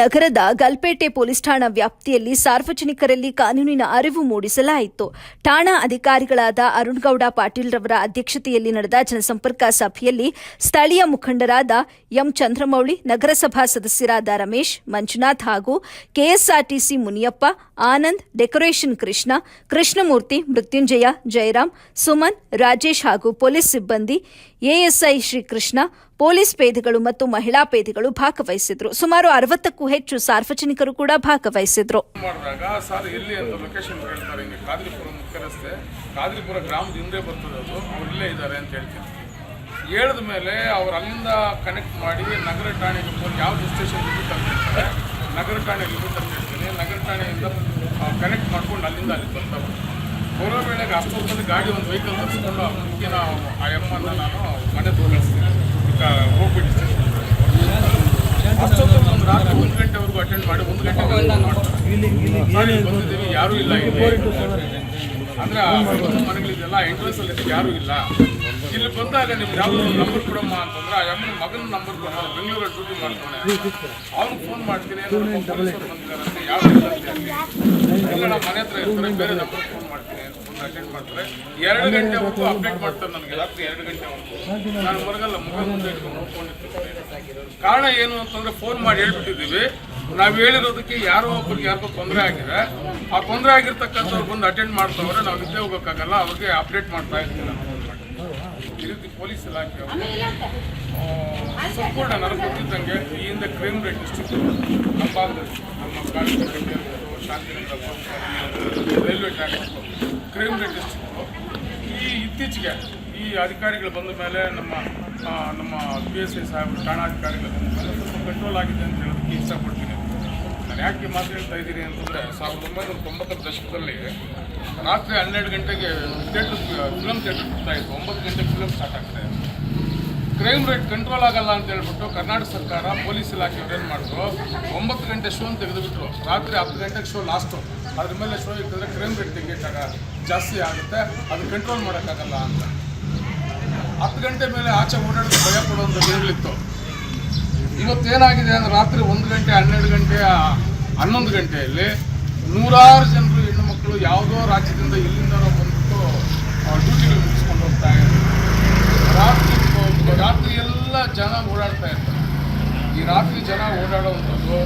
ನಗರದ ಗಲ್ಪೇಟೆ ಪೊಲೀಸ್ ಠಾಣಾ ವ್ಯಾಪ್ತಿಯಲ್ಲಿ ಸಾರ್ವಜನಿಕರಲ್ಲಿ ಕಾನೂನಿನ ಅರಿವು ಮೂಡಿಸಲಾಯಿತು. ಠಾಣಾ ಅಧಿಕಾರಿಗಳಾದ ಅರುಣ್ ಗೌಡ ಪಾಟೀಲ್ ರವರ ಅಧ್ಯಕ್ಷತೆಯಲ್ಲಿ ನಡೆದ ಜನಸಂಪರ್ಕ ಸಭೆಯಲ್ಲಿ ಸ್ಥಳೀಯ ಮುಖಂಡರಾದ ಎಂ ಚಂದ್ರಮೌಳಿ, ನಗರಸಭಾ ಸದಸ್ಯರಾದ ರಮೇಶ್, ಮಂಜುನಾಥ್ ಹಾಗೂ ಕೆಎಸ್ಆರ್ಟಿಸಿ ಮುನಿಯಪ್ಪ, ಆನಂದ್, ಡೆಕೋರೇಷನ್ ಕೃಷ್ಣ, ಕೃಷ್ಣಮೂರ್ತಿ, ಮೃತ್ಯುಂಜಯ, ಜಯರಾಮ್, ಸುಮನ್, ರಾಜೇಶ್ ಹಾಗೂ ಪೊಲೀಸ್ ಸಿಬ್ಬಂದಿ, ಎಎಸ್ಐ ಶ್ರೀಕೃಷ್ಣ ಪೊಲೀಸ್ ಪೇದೆಗಳು ಮತ್ತು ಮಹಿಳಾ ಪೇದೆಗಳು ಭಾಗವಹಿಸಿದ್ರು. ಸುಮಾರು ಅರವತ್ತಕ್ಕೂ ಹೆಚ್ಚು ಸಾರ್ವಜನಿಕರು ಕೂಡ ಭಾಗವಹಿಸಿದ್ರು. ಮುಖ್ಯ ಹೇಳಿದ ಮೇಲೆ ಅವ್ರು ಅಲ್ಲಿಂದ ಕನೆಕ್ಟ್ ಮಾಡಿ ನಗರ ಠಾಣೆಗೆ ಯಾವ ಸ್ಟೇಷನ್ ಲಿಮಿಟ್ ಅಂತ ಹೇಳ್ತಾರೆ ನಗರ ಠಾಣೆ ಲಿಮಿಟ್ ಅಂತ ಹೇಳ್ತೀನಿ ನಗರ ಠಾಣೆಯಿಂದ ಕನೆಕ್ಟ್ ಮಾಡ್ಕೊಂಡು ಅಲ್ಲಿಂದ ಅಲ್ಲಿ ಬರ್ತಾರೆ ಬರೋ ವೇಳೆಗೆ ಅಷ್ಟೊತ್ತಲ್ಲಿ ಗಾಡಿ ಒಂದು ವೆಹಿಕಲ್ ತರಿಸ್ಕೊಂಡು ಆ ನಾವು ಆ ಎಮ್ಮನ್ನು ನಾನು ಮನೆ ಕಳಿಸ್ತೀನಿ ಹೋಗ್ಬಿಟ್ಟು ಸ್ಟೇಷನ್ ಒಂದು ರಾತ್ರಿ ಒಂದು ಗಂಟೆವರೆಗೂ ಅಟೆಂಡ್ ಮಾಡಿ ಒಂದು ಗಂಟೆ ಮಾಡ್ತಾರೆ ಬಂದಿದ್ದೀವಿ. ಯಾರೂ ಇಲ್ಲ ಇಲ್ಲಿ. ಅಂದ್ರೆ ಮನೆಗಳಿದೆಲ್ಲ ಎಂಟ್ರೆನ್ಸ್ ಅಲ್ಲಿ ಯಾರೂ ಇಲ್ಲ. ಇಲ್ಲಿ ಬಂದಾಗ ನಿಮ್ಗೆ ಯಾವ ಒಂದು ನಂಬರ್ ಕೊಡಮ್ಮ ಅಂತಂದ್ರೆ ಆ ಅಮ್ಮನ ಮಗನ ನಂಬರ್ ಕೊಡೋಣ ಬೆಂಗಳೂರಲ್ಲಿ ಡ್ಯೂಟಿ ಮಾಡ್ತಾನೆ. ಅವ್ನು ಫೋನ್ ಮಾಡ್ತೀನಿ ಬಂದಿದ್ದಾರೆ ಇಲ್ಲ ಅಂತ ಹೇಳಿ. ಇಲ್ಲ ನಮ್ಮ ಮನೆ ಹತ್ರ ಇರ್ತಾರೆ ಬೇರೆ ನಂಬರ್ ಫೋನ್ ಮಾಡ್ತೀನಿ ಅಂತ ಬಂದು ಅಟೆಂಡ್ ಮಾಡ್ತಾರೆ. ಎರಡು ಗಂಟೆವರೆಗೂ ಅಪ್ಡೇಟ್ ಮಾಡ್ತಾರೆ ನನಗೆ. ರಾತ್ರಿ ಎರಡು ಗಂಟೆವರೆಗೂ ನಾನು ಹೊರಗಲ್ಲ ಮುಖ ಮುಂದೆ ಇಟ್ಕೊಂಡು ನೋಡ್ಕೊಂಡಿರ್ತೀನಿ ಕಾರಣ ಏನು ಅಂತಂದ್ರೆ ಫೋನ್ ಮಾಡಿ ಹೇಳ್ಬಿಟ್ಟಿದ್ದೀವಿ. ನಾವು ಹೇಳಿರೋದಕ್ಕೆ ಯಾರೋ ಒಬ್ಬರಿಗೆ ಯಾರಿಗೋ ತೊಂದರೆ ಆಗಿದೆ. ಆ ತೊಂದರೆ ಆಗಿರ್ತಕ್ಕಂಥವ್ರು ಬಂದು ಅಟೆಂಡ್ ಮಾಡ್ತಾವ್ರೆ. ನಾವು ನಿದ್ದೆ ಹೋಗೋಕ್ಕಾಗಲ್ಲ. ಅವ್ರಿಗೆ ಅಪ್ಡೇಟ್ ಮಾಡ್ತಾ ಇರ್ತೀವಿ ನಾನು ಈ ರೀತಿ ಪೊಲೀಸ್ ಇಲಾಖೆ ಅವರು ಆ, ಸಂಪೂರ್ಣ ನನಗೆ ಗೊತ್ತಿದ್ದಂಗೆ ಈ ಹಿಂದೆ ಕ್ರೈಮ್ ರೇಟ್ ಎಷ್ಟಿತ್ತು ನಮ್ಮ ಭಾಗದಲ್ಲಿ ನಮ್ಮ college Shantinagar railway track crime rate ಈ ಇತ್ತೀಚೆಗೆ ಈ ಅಧಿಕಾರಿಗಳು ಬಂದ ಮೇಲೆ ನಮ್ಮ ನಮ್ಮ ಪಿ ಎಸ್ ಐ ಸಾಹೇಬ್ ಠಾಣಾಧಿಕಾರಿಗಳು ಬಂದ ಮೇಲೆ ಸ್ವಲ್ಪ ಕಂಟ್ರೋಲ್ ಆಗಿದೆ ಅಂತ ಹೇಳೋದಕ್ಕೆ ಇಷ್ಟಪಡ್ತೀನಿ. ನಾನು ಯಾಕೆ ಮಾತು ಹೇಳ್ತಾ ಇದ್ದೀನಿ ಅಂತಂದರೆ ಸಾವಿರದ ಒಂಬೈನೂರ ತೊಂಬತ್ತರ ದಶಕದಲ್ಲಿ ರಾತ್ರಿ ಹನ್ನೆರಡು ಗಂಟೆಗೆ ಥಿಯೇಟರ್ ಫಿಲಮ್ ಥಿಯೇಟರ್ ಬಿಡ್ತಾ ಇತ್ತು. ಒಂಬತ್ತು ಗಂಟೆಗೆ ಫಿಲಮ್ ಸ್ಟಾರ್ಟ್ ಆಗ್ತಾ ಇತ್ತು. ಕ್ರೈಮ್ ರೇಟ್ ಕಂಟ್ರೋಲ್ ಆಗಲ್ಲ ಅಂತ ಹೇಳ್ಬಿಟ್ಟು ಕರ್ನಾಟಕ ಸರ್ಕಾರ ಪೊಲೀಸ್ ಇಲಾಖೆಯವ್ರು ಏನು ಮಾಡಿದ್ರು? ಒಂಬತ್ತು ಗಂಟೆ ಶೋನ ತೆಗೆದುಬಿಟ್ರು. ರಾತ್ರಿ ಹತ್ತು ಗಂಟೆಗೆ ಶೋ ಲಾಸ್ಟು ಅದ್ರ ಮೇಲೆ ಶೋ ಇಟ್ಟಿದ್ರೆ ಕ್ರೈಮ್ ರೇಟ್ ತೆಗಿಯಕ್ಕಾಗ ಜಾಸ್ತಿ ಆಗುತ್ತೆ. ಅದು ಕಂಟ್ರೋಲ್ ಮಾಡೋಕ್ಕಾಗಲ್ಲ ಅಂತ. ಹತ್ತು ಗಂಟೆ ಮೇಲೆ ಆಚೆ ಓಡಾಡೋದು ಭಯ ಪಡುವಂಥ ಬೇರ್ಲಿತ್ತು ಇವತ್ತೇನಾಗಿದೆ ಅಂದರೆ ರಾತ್ರಿ ಒಂದು ಗಂಟೆ, ಹನ್ನೆರಡು ಗಂಟೆ, ಹನ್ನೊಂದು ಗಂಟೆಯಲ್ಲಿ ನೂರಾರು ಜನರು ಹೆಣ್ಣು ಮಕ್ಕಳು ಯಾವುದೋ ರಾಜ್ಯದಿಂದ ಇಲ್ಲಿಂದ ಬಂದ್ಬಿಟ್ಟು ಡ್ಯೂಟಿಗಳು ಮುಗಿಸ್ಕೊಂಡು ಹೋಗ್ತಾ ಇದ್ದಾರೆ ರಾತ್ರಿ ರಾತ್ರಿ ಎಲ್ಲ ಜನ ಓಡಾಡ್ತಾ ಇರ್ತಾರೆ ಈ ರಾತ್ರಿ ಜನ ಓಡಾಡುವಂಥದ್ದು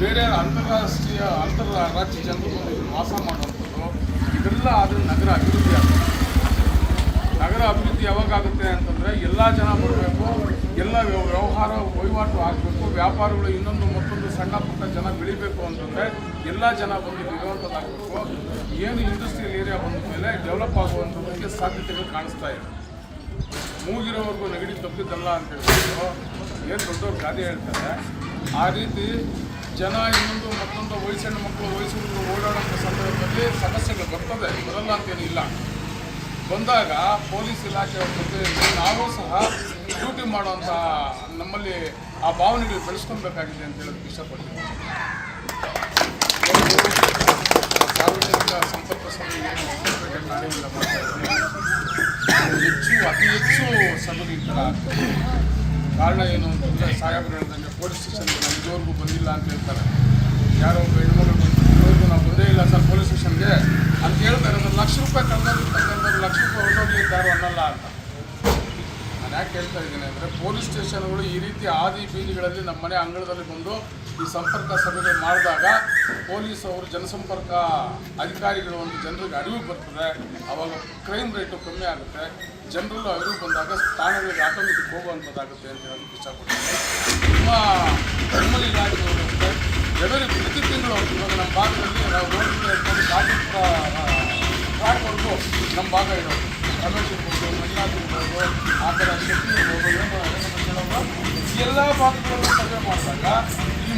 ಬೇರೆ ಅಂತಾರಾಷ್ಟ್ರೀಯ, ಅಂತರ ರಾಜ್ಯ ಜನರು ವಾಸ ಮಾಡುವಂಥದ್ದು, ಇದೆಲ್ಲ ಆದರೆ ನಗರ ಅಭಿವೃದ್ಧಿ ಆಗುತ್ತೆ. ನಗರ ಅಭಿವೃದ್ಧಿ ಯಾವಾಗ ಆಗುತ್ತೆ ಅಂತಂದರೆ ಎಲ್ಲ ಜನ ಬರಬೇಕು, ಎಲ್ಲ ವ್ಯವ- ವ್ಯವಹಾರ ವಹಿವಾಟು ಆಗಬೇಕು, ವ್ಯಾಪಾರಗಳು ಇನ್ನೊಂದು ಮತ್ತೊಂದು ಸಣ್ಣ ಪುಟ್ಟ ಜನ ಬೆಳಿಬೇಕು ಅಂತಂದರೆ ಎಲ್ಲ ಜನ ಬಂದು ಇರುವಂಥದ್ದಾಗಬೇಕು ಏನು ಇಂಡಸ್ಟ್ರಿಯಲ್ ಏರಿಯಾ ಬಂದ ಮೇಲೆ ಡೆವಲಪ್ ಆಗುವಂಥದ್ದಕ್ಕೆ ಸಾಧ್ಯತೆಗಳು ಕಾಣಿಸ್ತಾ ಇದೆ. ಮೂಗಿರೋವರೆಗೂ ನೆಗಡಿ ತಪ್ಪಿದ್ದಲ್ಲ ಅಂತ ಹೇಳ್ಬಿಟ್ಟು ಏನು ದೊಡ್ಡವ್ರು ಗಾದೆ ಹೇಳ್ತಾರೆ, ಆ ರೀತಿ ಜನ ಇನ್ನೊಂದು ಮತ್ತೊಂದು ವಯಸ್ಸಣ್ಣ ಮಕ್ಕಳು ವಯಸ್ಸು ಓಡಾಡುವಂಥ ಸಂದರ್ಭದಲ್ಲಿ ಸಮಸ್ಯೆಗಳು ಬರ್ತದೆ. ಬರಲ್ಲ ಅಂತೇನು ಇಲ್ಲ ಬಂದಾಗ ಪೊಲೀಸ್ ಇಲಾಖೆ ಜೊತೆಯಲ್ಲಿ ನಾವು ಸಹ ಡ್ಯೂಟಿ ಮಾಡುವಂಥ ನಮ್ಮಲ್ಲಿ ಆ ಭಾವನೆಗಳು ಬೆಳೆಸ್ಕೊಳ್ಬೇಕಾಗಿದೆ ಅಂತ ಹೇಳೋದಕ್ಕೆ ಇಷ್ಟಪಡ್ತೀನಿ. ಸಾರ್ವಜನಿಕ ಸಂಪರ್ಕ ಸಭೆ ಏನು ಮಾಡ್ತಾ ಇದ್ದೀನಿ ಹೆಚ್ಚು, ಅತಿ ಹೆಚ್ಚು ಸಭೆಗಳು ಕಾರಣ ಏನು ಅಂತಂದರೆ ಸಾಹೇಬರು ಹೇಳಿದಂಗೆ ಪೊಲೀಸ್ ಸ್ಟೇಷನ್ಗೆ ನಾವು ಇದುವರೆಗೂ ಬಂದಿಲ್ಲ ಅಂತ ಹೇಳ್ತಾರೆ. ಯಾರೋ ಒಬ್ಬ ಹೆಣ್ಮಗಳು ಬಂದು ನಾವು ಬಂದೇ ಇಲ್ಲ ಸರ್ ಪೊಲೀಸ್ ಸ್ಟೇಷನ್ಗೆ ಅಂತ ಹೇಳ್ತಾರೆ. ಒಂದು ಲಕ್ಷ ರೂಪಾಯಿ ಕಳೆದಿರ್ತಕ್ಕಂಥದ್ದು ಲಕ್ಷ ರೂಪಾಯಿ ಹೊರಟೋಗ್ಲಿದ್ದಾರೋ ಅನ್ನಲ್ಲ ಅಂತ. ನಾನು ಯಾಕೆ ಹೇಳ್ತಾ ಇದ್ದೀನಿ ಅಂದರೆ ಪೊಲೀಸ್ ಸ್ಟೇಷನ್ಗಳು ಈ ರೀತಿ ಆದಿ ಬೀದಿಗಳಲ್ಲಿ ನಮ್ಮ ಮನೆ ಅಂಗಳದಲ್ಲಿ ಬಂದು ಈ ಸಂಪರ್ಕ ಸಭೆಗಳು ಮಾಡಿದಾಗ ಪೊಲೀಸ್ ಅವರು ಜನಸಂಪರ್ಕ ಅಧಿಕಾರಿಗಳು ಒಂದು ಜನರಿಗೆ ಅರಿವು ಬರ್ತದೆ. ಅವಾಗ ಕ್ರೈಮ್ ರೇಟು ಕಮ್ಮಿ ಆಗುತ್ತೆ. ಜನರಲ್ಲೂ ಅರಿವು ಬಂದಾಗ ಸ್ಥಾನಗಳಿಗೆ ಆಟೋಮೆಟಿಕ್ ಹೋಗುವಂಥದ್ದಾಗುತ್ತೆ ಅಂತ ಹೇಳೋದಕ್ಕೆ ಇಷ್ಟಪಡ್ತೀನಿ. ನಮ್ಮ ನಮ್ಮಲ್ಲಿ ಇಲಾಖೆಯವರು ಎವರಿ ಪ್ರತಿ ತಿಂಗಳು ಇವಾಗ ನಮ್ಮ ಭಾಗದಲ್ಲಿ ನಾವು ಹಿಡ್ಕೊಂಡು ಕಾಟಿಪುರ ಟ್ರ್ಯಾಕ್ವರೆಗೂ ನಮ್ಮ ಭಾಗ ಇರೋದು. ರಮೇಶ್ ಇರ್ಬೋದು, ಮಂಜುನಾಥ್ ಇರ್ಬೋದು, ಆ ಥರ ಶಕ್ತಿ ಇರ್ಬೋದು ಎಲ್ಲ ಭಾಗಗಳನ್ನು ಸಭೆ ಮಾಡಿದಾಗ